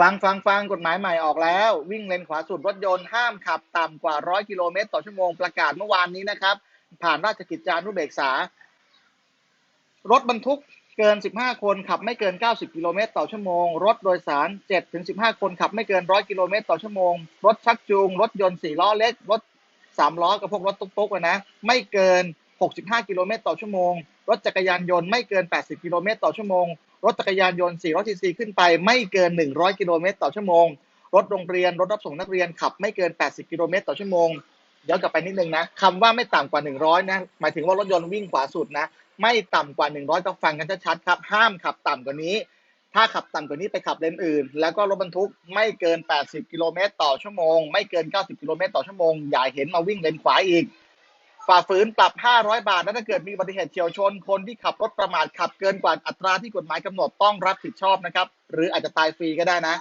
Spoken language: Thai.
ฟังฟังฟังกฎหมายใหม่ออกแล้ว วิ่งเลนขวาสุดรถยนต์ห้ามขับต่ำกว่า 100 กิโลเมตรต่อชั่วโมงประกาศเมื่อวานนี้นะครับ ผ่านราชกิจจานุเบกษา รถบรรทุกเกิน 15 คนขับไม่เกิน 90 กิโลเมตรต่อชั่วโมง รถโดยสาร7ถึง15 คนขับไม่เกิน 100 กิโลเมตรต่อชั่วโมง รถชักจูง รถยนต์ 4 ล้อเล็ก รถ 3 ล้อกับพวกรถตุ๊กๆนะ ไม่เกิน 65 กิโลเมตรต่อชั่วโมง รถจักรยานยนต์ไม่เกิน 80 กิโลเมตรต่อชั่วโมง รถจักรยานยนต์ 400 ซีซีขึ้นไปไม่เกิน 100 กิโลเมตรต่อชั่วโมง รถโรงเรียน รถรับส่งนักเรียนขับไม่เกิน 80 กิโลเมตรต่อชั่วโมงย้อนกลับไปนิดนึงนะคำว่าไม่ต่ำกว่า 100 นะ หมายถึงว่ารถยนต์วิ่งขวาสุดนะ ไม่ต่ำกว่า 100 ต้องฟังกันชัดๆครับ ห้ามขับต่ำกว่านี้ ถ้าขับต่ำกว่านี้ไปขับเลนอื่น แล้วก็รถบรรทุกไม่เกิน 80 กิโลเมตรต่อชั่วโมง ไม่เกิน 90 กิโลเมตรต่อชั่วโมง อย่าเห็นมาวิ่งเลนขวาอีก ฝ่าฝืนปรับ 500 บาท และถ้าเกิดมีอุบัติเหตุเฉียวชน คนที่ขับรถประมาทขับเกินกว่าอัตราที่กฎหมายกำหนดต้องรับผิดชอบนะครับ หรืออาจจะตายฟรีก็ได้นะ